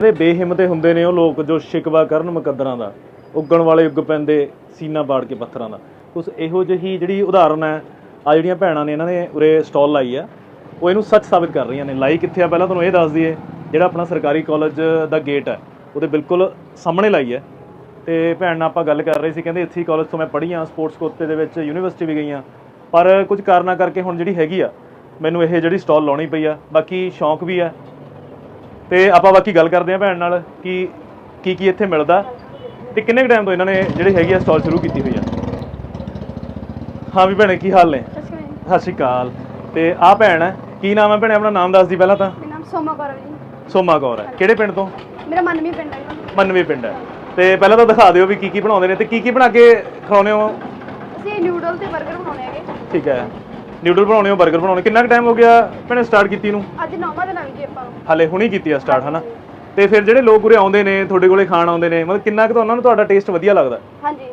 ਜਿਹੜੇ ਬੇਹਿੰਮਤੇ ਹੁੰਦੇ ਨੇ ਉਹ ਲੋਕ ਜੋ ਸ਼ਿਕਵਾ ਕਰਨ ਮੁਕੱਦਰਾਂ ਦਾ, ਉੱਗਣ ਵਾਲੇ ਉੱਗ ਪੈਂਦੇ, ਸੀਨਾ ਬਾੜ ਕੇ ਪੱਥਰਾਂ ਦਾ। ਉਸ ਇਹੋ ਜਿਹੀ ਜਿਹੜੀ ਉਦਾਹਰਨ ਹੈ ਆ ਜਿਹੜੀਆਂ ਭੈਣਾਂ ਨੇ ਇਹਨਾਂ ਨੇ ਉਰੇ ਸਟਾਲ ਲਾਈ ਆ, ਉਹ ਇਹਨੂੰ ਸੱਚ ਸਾਬਿਤ ਕਰ ਰਹੀਆਂ ਨੇ। ਲਾਈ ਕਿੱਥੇ ਆ? ਪਹਿਲਾਂ ਤੁਹਾਨੂੰ ਇਹ ਦੱਸ ਦਈਏ, ਜਿਹੜਾ ਆਪਣਾ ਸਰਕਾਰੀ ਕਾਲਜ ਦਾ ਗੇਟ ਹੈ, ਉਹਦੇ ਬਿਲਕੁਲ ਸਾਹਮਣੇ ਲਾਈ ਹੈ। ਤੇ ਭੈਣ ਨਾਲ ਆਪਾਂ ਗੱਲ ਕਰ ਰਹੇ ਸੀ, ਕਹਿੰਦੇ ਇੱਥੇ ਕਾਲਜ ਤੋਂ ਮੈਂ ਪੜ੍ਹੀ ਆ ਸਪੋਰਟਸ ਕੋਟੇ ਦੇ ਵਿੱਚ ਯੂਨੀਵਰਸਿਟੀ ਵੀ ਗਈ ਆ ਪਰ ਕੁਝ ਕਾਰਨਾਂ ਕਰਕੇ ਹੁਣ ਜਿਹੜੀ ਹੈਗੀ ਆ, ਮੈਨੂੰ ਇਹ ਜਿਹੜੀ ਸਟਾਲ ਲਾਉਣੀ ਪਈ ਆ। ਬਾਕੀ ਸ਼ੌਂਕ ਵੀ ਆ ਤੇ ਆਪਾਂ ਬਾਕੀ ਗੱਲ ਕਰਦੇ ਆਂ ਭੈਣ ਨਾਲ ਕਿ ਕੀ ਕੀ ਇੱਥੇ ਮਿਲਦਾ ਤੇ ਕਿੰਨੇ ਟਾਈਮ ਤੋਂ ਇਹਨਾਂ ਨੇ ਜਿਹੜੀ ਹੈਗੀ ਆ ਸਟਾਲ ਸ਼ੁਰੂ ਕੀਤੀ ਹੋਈ ਆ? ਹਾਂ ਵੀ ਭੈਣੇ ਕੀ ਹਾਲ ਨੇ? ਸਤਿ ਸ਼੍ਰੀ ਅਕਾਲ। ਤੇ ਆਹ ਭੈਣ ਹੈ ਕੀ ਨਾਮ ਹੈ ਭੈਣੇ? ਆਪਣਾ ਨਾਮ ਦੱਸ ਦੀ ਪਹਿਲਾਂ ਤਾਂ। ਮੇਰਾ ਨਾਮ ਸੋਮਾ ਕੌਰ ਹੈ ਜੀ। ਸੋਮਾ ਕੌਰ ਹੈ ਕਿਹੜੇ ਪਿੰਡ ਤੋਂ? ਮੇਰਾ ਮਨਮੀ ਪਿੰਡ ਹੈ। ਮੰਨਵੇ ਪਿੰਡ ਹੈ ਤੇ ਪਹਿਲਾਂ ਤਾਂ ਦਿਖਾ ਦਿਓ ਵੀ ਕੀ ਕੀ ਬਣਾਉਂਦੇ ਨੇ ਤੇ ਕੀ ਕੀ ਬਣਾ ਕੇ ਖਿਲਾਉਂਦੇ ਹੋ? ਅਸੀਂ ਨਿਊਡਲ ਤੇ 버ਗਰ ਬਣਾਉਣੇ ਹੈਗੇ। ਠੀਕ ਹੈ। ਨਿਊਡਲ ਬਣਾਉਣੇ ਹੋ 버ਗਰ ਬਣਾਉਣੇ ਕਿੰਨਾ ਕੁ ਟਾਈਮ ਹੋ ਗਿਆ ਭੈਣੇ ਸਟਾਰਟ ਕੀਤੀ ਨੂੰ? ਅੱਜ ਨੌਵਾਂ ਦਿਨ ਆ ਜੀ ਆਪਾਂ। ਨੂੰ ਹਾਲੇ ਹੁਣੀ ਕੀਤੀ ਆ ਸਟਾਰਟ ਹਨਾ? ਤੇ ਫਿਰ ਜਿਹੜੇ ਲੋਕ ਉਰੇ ਆਉਂਦੇ ਨੇ ਤੁਹਾਡੇ ਕੋਲੇ ਖਾਣ ਆਉਂਦੇ ਨੇ ਮਤਲਬ ਕਿੰਨਾ ਕੁ ਤਾਂ ਉਹਨਾਂ ਨੂੰ ਤੁਹਾਡਾ ਟੇਸਟ ਵਧੀਆ ਲੱਗਦਾ? ਹਾਂਜੀ।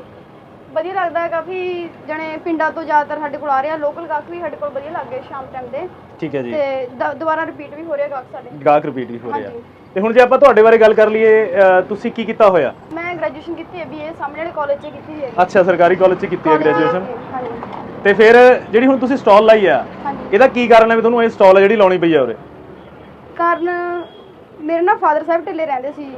ਵਧੀਆ ਲੱਗਦਾ ਹੈ ਕਾਫੀ ਜਣੇ ਪਿੰਡਾਂ ਤੋਂ ਜ਼ਿਆਦਾਤਰ ਸਾਡੇ ਕੋਲ ਆ ਰਹੇ ਆ ਲੋਕਲ ਗਾਹਕ ਵੀ ਸਾਡੇ ਕੋਲ ਵਧੀਆ ਲੱਗ ਗਏ ਸ਼ਾਮ ਟਾਈਮ ਦੇ। ਠੀਕ ਹੈ ਜੀ। ਤੇ ਦ- ਦੁਬਾਰਾ ਰਿਪੀਟ ਵੀ ਹੋ ਰਿਹਾ ਗਾਹਕ ਸਾਡੇ ਗਾਹਕ ਰਿਪੀਟ ਵੀ ਹੋ ਰਿਹਾ। ਹਾਂਜੀ। ਤੇ ਹੁਣ ਜੇ ਆਪਾਂ ਤੁਹਾਡੇ ਬਾਰੇ ਗੱਲ ਕਰ ਲਈਏ ਅਹ ਤੁਸੀਂ ਕੀ ਕੀਤਾ ਹੋਇਆ? ਮੈਂ ਗ੍ਰੈਜੂਏਸ਼ਨ ਕੀਤੀ ਹੈ ਬੀਏ ਸਾਹਮਣੇ ਵਾਲੇ ਕਾਲਜ 'ਚ ਕੀਤੀ ਹੈ। ਅੱਛਾ ਸਰਕਾਰੀ ਕਾਲਜ 'ਚ ਕੀਤੀ ਹੈ ਗ੍ਰੈਜੂਏਸ਼ਨ ਹਾਂਜੀ। ਤੇ ਫਿਰ ਜਿਹੜੀ ਹੁਣ ਤੁਸੀਂ ਸਟਾਲ ਲਾਈ ਆ ਹਾਂਜੀ। ਇਹਦਾ ਕੀ ਕਾਰਨ ਹੈ ਵੀ ਤੁਹਾਨੂੰ ਇਹ ਸਟਾਲ ਜਿਹੜੀ ਲਾਉਣੀ ਪਈ ਆ ਉਰੇ? ਕਾਰਨ ਮੇਰੇ ਨਾ ਫਾਦਰ ਸਾਹਿਬ ਢਿੱਲੇ ਰਹਿੰਦੇ ਸੀ ਜੀ।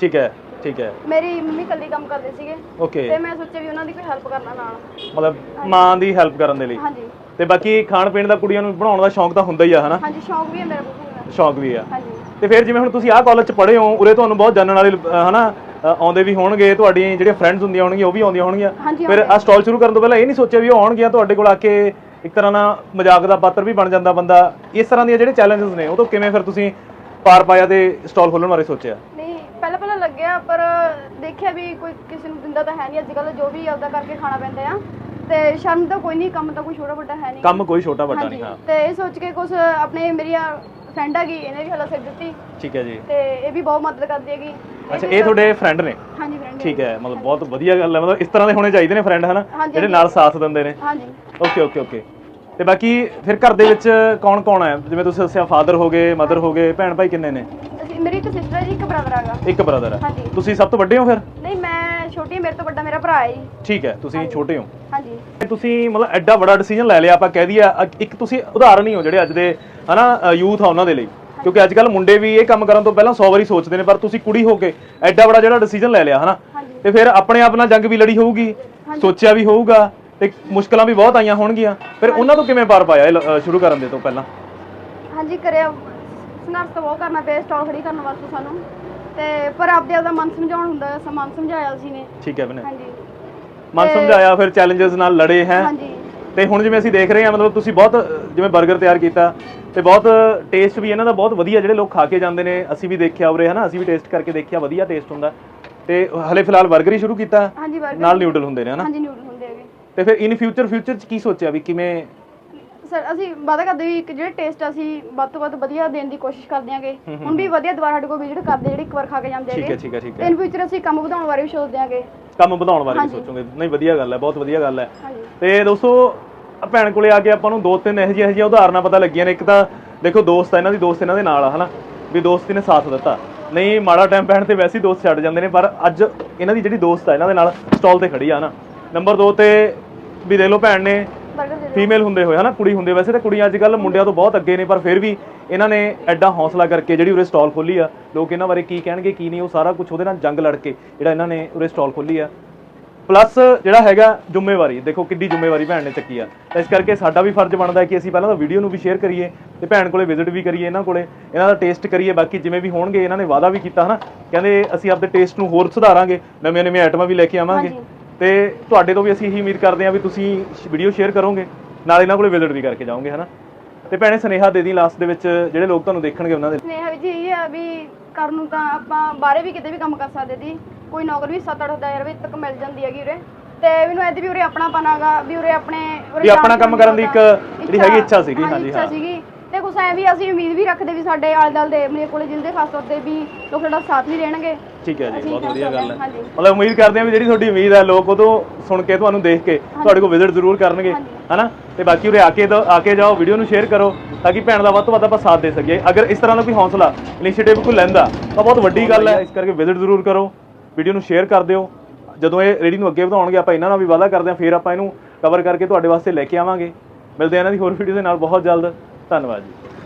ਠੀਕ ਹੈ ਠੀਕ ਹੈ। ਮੇਰੀ ਮੰਮੀ ਇਕੱਲੀ ਕੰਮ ਕਰਦੇ ਸੀਗੇ। ਓਕੇ ਤੇ ਮੈਂ ਸੋਚਿਆ ਵੀ ਉਹਨਾਂ ਦੀ ਕੋਈ ਹੈਲਪ ਕਰਨਾ ਨਾਲ। ਮਤਲਬ ਮਾਂ ਦੀ ਹੈਲਪ ਕਰਨ ਦੇ ਲਈ। ਹਾਂਜੀ। ਤੇ ਬਾਕੀ ਖਾਣ ਪੀਣ ਦਾ ਕੁੜੀਆਂ ਨੂੰ ਬਣਾਉਣ ਦਾ ਸ਼ੌਂਕ ਤਾਂ ਹੁੰਦਾ ਹੀ ਆ ਹਨਾ? ਹਾਂਜੀ ਸ਼ੌਂਕ ਵੀ ਹੈ ਮੇਰਾ ਬਹੁਤ ਸ਼ੌਂਕ ਵੀ ਆ। ਹਾਂਜੀ। ਤੇ ਫਿਰ ਜਿਵੇਂ ਹੁਣ ਤੁਸੀਂ ਆਹ ਕਾਲਜ 'ਚ ਪੜ੍ਹੇ ਹੋ ਉਰੇ ਤੁਹਾਨੂੰ ਬਹੁਤ ਜਾਣਨ ਵਾਲੇ ਹਨਾ? ਆਉਂਦੇ ਵੀ ਹੋਣਗੇ ਤੁਹਾਡੀਆਂ ਜਿਹੜੀਆਂ ਫਰੈਂਡਸ ਹੁੰਦੀਆਂ ਹੋਣਗੀਆਂ ਉਹ ਵੀ ਆਉਂਦੀਆਂ ਹੋਣਗੀਆਂ। ਫਿਰ ਆਹ ਸਟਾਲ ਸ਼ੁਰੂ ਕਰਨ ਤੋਂ ਪਹਿਲਾਂ ਇਹ ਨਹੀਂ ਸੋਚਿਆ ਵੀ ਉਹ ਆਉਣਗੀਆਂ ਤੁਹਾਡੇ ਕੋਲ ਆ ਕੇ ਇੱਕ ਤਰ੍ਹਾਂ ਨਾਲ ਮਜ਼ਾਕ ਦਾ ਪਾਤਰ ਵੀ ਬਣ ਜਾਂਦਾ ਬੰਦਾ। ਇਸ ਤਰ੍ਹਾਂ ਦੀਆਂ ਜਿਹੜੇ ਚੈਲੰਜਸ ਨੇ ਉਹ ਤੋਂ ਕਿਵੇਂ ਫਿਰ ਤੁਸੀਂ ਪਾਰ ਪਾਇਆ ਤੇ ਸਟਾਲ ਖੋਲਣ ਬਾਰੇ ਸੋਚਿਆ? ਨਹੀਂ ਪਹਿਲਾਂ ਪਹਿਲਾਂ ਲੱਗਿਆ ਪਰ ਦੇਖਿਆ ਵੀ ਕੋਈ ਕਿਸੇ ਨੂੰ ਦਿੰਦਾ ਤਾਂ ਹੈ ਨਹੀਂ। ਅੱਜ ਕੱਲ੍ਹ ਜੋ ਵੀ ਆਪਦਾ ਕਰਕੇ ਖਾਣਾ ਪੈਂਦਾ ਆ। ਤੇ ਸ਼ਰਮ ਤਾਂ ਕੋਈ ਨਹੀਂ ਕੰਮ ਤਾਂ ਕੋਈ ਛੋਟਾ ਵੱਡਾ ਹੈ ਨਹੀਂ। ਕੰਮ ਕੋਈ ਛੋਟਾ ਵੱਡਾ ਨਹੀਂ ਹਾਂ। ਤੇ ਇਹ ਸੋਚ ਕੇ ਕੁਝ ਆਪਣੇ ਮੇਰੀਆਂ ਫਰੈਂਡ ਹੈਗੀ ਇਹਨੇ ਵੀ ਹਲਾ ਸਿਰ ਦਿੱਤੀ। ਠੀਕ ਹੈ ਜੀ। ਤੇ ਇਹ ਵੀ ਬਹੁਤ ਮਦਦ ਕਰਦੀ ਹੈਗੀ। ਅੱਛਾ ਇਹ ਤੁਹਾਡੇ ਫਰੈਂਡ ਨੇ? ਹਾਂਜੀ ਫਰੈਂਡ ਠੀਕ ਹੈ ਮਤਲਬ ਬਹੁਤ ਵਧੀਆ ਗੱਲ ਹੈ ਮਤਲਬ ਇਸ ਤਰ੍ਹਾਂ ਦੇ ਹੋਣੇ ਚਾਹੀਦੇ ਨੇ ਫਰੈਂਡ ਹਨਾ? ਹਾਂਜੀ, ਜਿਹੜੇ ਨਾਲ ਸਾਥ ਦਿੰਦੇ ਨੇ। ਹਾਂਜੀ। ਓਕੇ ਓਕੇ ਓਕੇ ਤੇ ਬਾਕੀ ਫਿਰ ਘਰ ਦੇ ਵਿੱਚ ਕੌਣ ਕੌਣ ਹੈ? ਜਿਵੇਂ ਤੁਸੀਂ ਦੱਸਿਆ ਫਾਦਰ ਹੋ ਗਏ ਮਦਰ ਹੋ ਗਏ ਭੈਣ ਭਾਈ ਕਿੰਨੇ ਨੇ? ਅਸੀਂ ਮੇਰੀ ਇੱਕ ਸਿਸਟਰ ਹੈ ਜੀ ਇੱਕ ਬ੍ਰਦਰ ਹੈਗਾ। ਇੱਕ ਬ੍ਰਦਰ ਹੈ। ਹਾਂਜੀ। ਤੁਸੀਂ ਸਭ ਤੋਂ ਵੱਡੇ ਹੋ ਫਿਰ? ਨਹੀਂ ਮੈਂ ਛੋਟੀ ਹਾਂ, ਮੇਰੇ ਤੋਂ ਵੱਡਾ ਮੇਰਾ ਭਰਾ ਹੈ ਜੀ। ਠੀਕ ਹੈ ਤੁਸੀਂ ਛੋਟੇ ਹੋ। ਹਾਂਜੀ। ਤੇ ਤੁਸੀਂ ਮਤਲਬ ਐਡਾ ਵੱਡਾ ਡਿਸੀਜਨ ਲੈ ਲਿਆ ਆਪਾਂ ਕਹਿ ਦਈਏ ਅ- ਇੱਕ ਤੁਸੀਂ ਉਦਾਹਰਨ ਹੀ ਹੋ ਜਿਹੜੇ ਅੱਜ ਦੇ ਹਨਾ ਯੂਥ ਆ ਉਹਨਾਂ ਦੇ ਲਈ। ਕਿਉਂਕਿ ਅੱਜ ਕੱਲ ਮੁੰਡੇ ਵੀ ਇਹ ਕੰਮ ਕਰਨ ਤੋਂ ਪਹਿਲਾਂ 100 ਵਾਰੀ ਸੋਚਦੇ ਨੇ ਪਰ ਤੁਸੀਂ ਕੁੜੀ ਹੋ ਕੇ ਐਡਾ ਵੱਡਾ ਜਿਹੜਾ ਡਿਸੀਜਨ ਲੈ ਲਿਆ ਹਨਾ? ਤੇ ਫਿਰ ਆਪਣੇ ਆਪ ਨਾਲ ਜੰਗ ਵੀ ਲੜੀ ਹੋਊਗੀ ਸੋਚਿਆ ਵੀ ਹੋਊਗਾ ਤੇ ਮੁਸ਼ਕਲਾਂ ਵੀ ਬਹੁਤ ਆਈਆਂ ਹੋਣਗੀਆਂ। ਫਿਰ ਉਹਨਾਂ ਤੋਂ ਕਿਵੇਂ ਪਾਰ ਪਾਇਆ ਇਹ ਲ- ਅ, ਸ਼ੁਰੂ ਕਰਨ ਦੇ ਤੋਂ ਪਹਿਲਾਂ? ਹਾਂਜੀ ਕਰਿਆ। ਸੰਘਰਸ਼ ਤਾਂ ਬਹੁਤ ਕਰਨਾ ਪਿਆ ਸਟਾਲ ਖੜੀ ਕਰਨ ਵਾਸਤੇ ਸਾਨੂੰ। ਤੇ ਪਰ ਆਪਦੇ ਆਪਦਾ ਮਨ ਸਮਝਾਉਣ ਹੁੰਦਾ ਹੈ ਸਮਾਨ ਸਮਝਾਇਆ ਸੀ ਨੇ। ਠੀਕ ਹੈ ਬਨੇ ਹਾਂਜੀ। ਮਨ ਸਮਝਾਇਆ ਫਿਰ ਚੈਲੰਜਸ ਨਾਲ ਲੜੇ ਹੈ? ਹਾਂਜੀ। ਤੇ ਹੁਣ ਜਿਵੇਂ ਅਸੀਂ ਦੇਖ ਰਹੇ ਹਾਂ ਮਤਲਬ ਤੁਸੀਂ ਬਹੁਤ ਜਿਵੇਂ 버ਗਰ ਤਿਆਰ ਕੀਤਾ ਤੇ ਬਹੁਤ ਟੇਸਟ ਵੀ ਇਹਨਾਂ ਦਾ ਬਹੁਤ ਵਧੀਆ ਜਿਹੜੇ ਲੋਕ ਖਾ ਕੇ ਜਾਂਦੇ ਨੇ ਅਸੀਂ ਵੀ ਦੇਖਿਆ ਉਰੇ ਹਨਾ? ਅਸੀਂ ਵੀ ਟੇਸਟ ਕਰਕੇ ਦੇਖਿਆ ਵਧੀਆ ਟੇਸਟ ਹੁੰਦਾ। ਤੇ ਹਲੇ ਫਿਲਹਾਲ 버ਗਰ ਹੀ ਸ਼ੁਰੂ ਕੀਤਾ। ਹਾਂਜੀ ਵਰਗ ਨਾਲ ਨਿਊਡਲ ਹੁੰਦੇ ਨੇ ਹਨਾ? ਹਾਂਜੀ ਨਿਊਡਲ ਹੁੰਦੇ ਹੈਗੇ। ਤੇ ਫਿਰ ਇਨ ਫਿਊਚਰ ਫਿਊਚਰ ਚ ਕੀ ਸੋਚਿਆ ਵੀ ਕਿਵੇਂ ਸਰ ਅਸੀਂ ਵਾਅਦਾ ਕਰਦੇ ਵੀ ਇੱਕ ਜਿਹੜੇ ਟੇਸਟ ਅਸੀਂ ਵੱਧ ਤੋਂ ਵੱਧ ਵਧੀਆ ਦੇਣ ਦੀ ਕੋਸ਼ਿਸ਼ ਕਰਦੇ ਆਂਗੇ ਹੁਣ ਵੀ ਵਧੀਆ ਦੁਬਾਰਾ ਸਾਡੇ ਕੋਲ ਵਿਜ਼ਿਟ ਕਰਦੇ ਜਿਹੜੇ ਇੱਕ ਵਾਰ ਖਾ ਕੇ ਜਾਂਦੇ ਠੀਕ ਹੈ ਠੀਕ ਹੈ ਠੀਕ ਹੈ। ਇਨ ਫਿਊਚਰ ਅਸੀਂ ਕੰਮ ਵਧਾਉਣ ਬਾਰੇ ਵੀ ਸੋਚਦੇ ਆਂਗੇ। ਕੰਮ ਵਧਾਉਣ ਬਾਰੇ ਵੀ ਹਾਂਜੀ। ਸੋਚੋਗੇ। ਨਹੀਂ ਵਧੀਆ ਗੱਲ ਹੈ ਬਹੁਤ ਵਧੀਆ ਗੱਲ ਹੈ। ਹਾਂਜੀ। ਤੇ ਦੋਸਤੋ ਆਹ ਭੈਣ ਕੋਲੇ ਆ ਕੇ ਆਪਾਂ ਨੂੰ ਦੋ ਤਿੰਨ ਇਹੋ ਜਿਹੀਆਂ ਇਹੋ ਜਿਹੀਆਂ ਉਦਾਹਰਨਾਂ ਪਤਾ ਲੱਗੀਆਂ ਨੇ। ਇੱਕ ਤਾਂ ਦੇਖੋ ਦੋਸਤ ਆ ਇਹਨਾਂ ਦੀ ਦੋਸਤ ਇਹਨਾਂ ਦੇ ਨਾਲ ਆ ਹਨਾ? ਵੀ ਦੋਸਤੀ ਨੇ ਸਾਥ ਦਿੱਤਾ। ਨਹੀਂ ਮਾੜਾ ਟਾਈਮ ਪੈਣ ਤੇ ਵੈਸੇ ਹੀ ਦੋਸਤ ਛੱਡ ਜਾਂਦੇ ਨੇ ਪਰ ਅੱਜ ਇਹਨਾਂ ਦੀ ਜਿਹੜੀ ਦੋਸਤ ਆ ਇਹਨਾਂ ਦੇ ਨਾਲ ਸਟਾਲ ਤੇ ਖੜੀ ਆ ਹਨਾ? ਨੰਬਰ 2 ਤੇ ਵੀ ਦੇਖ ਲਓ ਭੈਣ ਨੇ ਫੀਮੇਲ ਹੁੰਦੇ ਹੋਏ ਹਨਾ? ਕੁੜੀ ਹੁੰਦੇ ਵੈਸੇ ਤਾਂ ਕੁੜੀਆਂ ਅੱਜ ਕੱਲ ਮੁੰਡਿਆਂ ਤੋਂ ਬਹੁਤ ਅੱਗੇ ਨੇ ਪਰ ਫਿਰ ਵੀ ਇਹਨਾਂ ਨੇ ਐਡਾ ਹੌਸਲਾ ਕਰਕੇ ਜਿਹੜੀ ਉਰੇ ਸਟਾਲ ਖੋਲੀ ਆ ਲੋਕ ਇਹਨਾਂ ਬਾਰੇ ਕੀ ਕਹਿਣਗੇ ਕੀ ਨਹੀਂ ਉਹ ਸਾਰਾ ਕੁਝ ਉਹਦੇ ਨਾਲ ਜੰਗ ਲੜ ਕੇ ਜਿਹੜਾ ਇਹਨਾਂ ਨੇ ਉਰੇ ਸਟਾਲ ਖੋਲੀ ਆ। ਪਲੱਸ ਜਿਹੜਾ ਹੈਗਾ ਜ਼ਿੰਮੇਵਾਰੀ ਦੇਖੋ ਕਿੱਡੀ ਜ਼ਿੰਮੇਵਾਰੀ ਭੈਣ ਨੇ ਚੱਕੀ ਆ। ਇਸ ਕਰਕੇ ਸਾਡਾ ਵੀ ਫਰਜ਼ ਬਣਦਾ ਹੈ ਕਿ ਅਸੀਂ ਪਹਿਲਾਂ ਤਾਂ ਵੀਡੀਓ ਨੂੰ ਵੀ ਸ਼ੇਅਰ ਕਰੀਏ ਤੇ ਭੈਣ ਕੋਲੇ ਵਿਜ਼ਿਟ ਵੀ ਕਰੀਏ ਇਹਨਾਂ ਕੋਲੇ ਇਹਨਾਂ ਦਾ ਟੇਸਟ ਕਰੀਏ ਬਾਕੀ ਜਿਵੇਂ ਵੀ ਹੋਣਗੇ ਇਹਨਾਂ ਨੇ ਵਾਅਦਾ ਵੀ ਕੀਤਾ ਹਨਾ? ਕਹਿੰਦੇ ਅਸੀਂ ਆਪਦੇ ਟੇਸਟ ਨੂੰ ਹੋਰ ਸੁਧਾਰਾਂਗੇ ਨਵੀਆਂ ਨਵੀਆਂ ਆਈਟਮਾਂ ਵੀ ਲੈ ਕੇ ਆਵਾਂਗੇ। ਤੇ ਤੁਹਾਡੇ ਤੋਂ ਵੀ ਅਸੀਂ ਇਹੀ ਉਮੀਦ ਕਰਦੇ ਹਾਂ ਵੀ ਤੁਸੀਂ ਵੀਡੀਓ ਸ਼ੇਅਰ ਕਰੋਗੇ ਨਾਲ ਇਹਨਾਂ ਕੋਲੇ ਵਿਜ਼ਿਟ ਵੀ ਕਰਕੇ ਜਾਓਗੇ ਹਨਾ? ਤੇ ਭੈਣੇ ਸੁਨੇਹਾ ਦੇ ਦੀ ਲਾਸਟ ਦੇ ਵਿੱਚ ਜਿਹੜੇ ਲੋਕ ਤੁਹਾਨੂੰ ਦੇਖਣਗੇ ਉਹਨਾਂ ਦੇ ਸਨੇਹਾ ਜੀ ਇਹ ਆ ਵੀ ਕਰਨ ਨੂੰ ਤਾਂ ਆਪਾਂ ਬਾਹਰੇ ਵੀ ਕਿਤੇ ਵੀ ਕੰਮ ਕਰ ਸਕਦੇ ਦੀ ਕੋਈ ਨੌਕਰੀ ਵੀ 7-8 ਹਜ਼ਾਰ ਰੁਪਏ ਤੱਕ ਮਿਲ ਜਾਂਦੀ ਹੈਗੀ ਉਰੇ। ਤੇ ਮੈਨੂੰ ਐਦੀ ਵੀ ਉਰੇ ਆਪਣਾ ਪਨਾਗਾ ਵੀ ਉਰੇ ਆਪਣੇ ਉਰੇ ਵੀ ਆਪਣਾ ਕੰਮ ਕਰਨ ਦੀ ਇੱਕ ਜਿਹੜੀ ਹੈਗੀ ਇੱਛਾ ਸੀਗੀ, ਹਾਂਜੀ ਹਾਂਜੀ, ਇੱਛਾ ਹਾਂ। ਸੀਗੀ। ਕੁਛ ਐ ਵੀ ਅਸੀਂ ਉਮੀਦ ਵੀ ਰੱਖਦੇ ਵੀ ਸਾਡੇ ਆਲੇ ਦੁਆਲੇ ਦੇ ਮੇਰੇ ਕੋਲੇ ਜਿੰਦੇ ਖਾਸ ਤੌਰ ਤੇ ਵੀ ਲੋਕ ਸਾਡਾ ਸਾਥ ਵੀ ਦੇਣਗੇ। ਠੀਕ ਹੈ ਜੀ ਬਹੁਤ ਵਧੀਆ ਗੱਲ ਹਾਂ। ਮਤਲਬ ਉਮੀਦ ਕਰਦੇ ਹਾਂ ਵੀ ਜਿਹੜੀ ਤੁਹਾਡੀ ਉਮੀਦ ਹੈ ਲੋਕ ਉਦੋਂ ਸੁਣ ਕੇ ਤੁਹਾਨੂੰ ਦੇਖ ਕੇ ਤੁਹਾਡੇ ਕੋਲ ਵਿਜ਼ਿਟ ਜ਼ਰੂਰ ਕਰਨਗੇ। ਹਨਾ? ਤੇ ਬਾਕੀ ਉਰੇ ਆ ਕੇ ਆ ਕੇ ਜਾਓ ਵੀਡੀਓ ਨੂੰ ਸ਼ੇਅਰ ਕਰੋ ਤਾਂ ਕਿ ਭੈਣ ਦਾ ਵੱਧ ਤੋਂ ਵੱਧ ਆਪਾਂ ਸਾਥ ਦੇ ਸਕੀਏ। ਅਗਰ ਇਸ ਤਰ੍ਹਾਂ ਦਾ ਕੋਈ ਹੌਸਲਾ ਇਨੀਸ਼ੀਏਟਿਵ ਕੋਈ ਲੈਂਦਾ ਤਾਂ ਬਹੁਤ ਵੱਡੀ ਗੱਲ ਹੈ। ਇਸ ਕਰਕੇ ਵਿਜ਼ਿਟ ਜ਼ਰੂਰ ਕਰੋ ਵੀਡੀਓ ਨੂੰ ਸ਼ੇਅਰ ਕਰ ਦਿਓ। ਜਦੋਂ ਇਹ ਰੇੜੀ ਨੂੰ ਅੱਗੇ ਵਧਾਉਣਗੇ ਆਪਾਂ ਇਹਨਾਂ ਨਾਲ ਵੀ ਵਾਅਦਾ ਕਰਦੇ ਹਾਂ ਫਿਰ ਆਪਾਂ ਇਹਨੂੰ ਕਵਰ ਕਰਕੇ ਤੁਹਾਡੇ ਵਾਸਤੇ ਲੈ ਕੇ ਆਵਾਂਗੇ। ਮਿਲਦੇ ਹਾਂ ਇਹਨਾਂ ਦੀ ਹੋਰ ਵੀਡੀਓ ਦੇ ਨਾਲ ਬਹੁਤ ਜਲਦ। ਧੰਨਵਾਦ ਜੀ।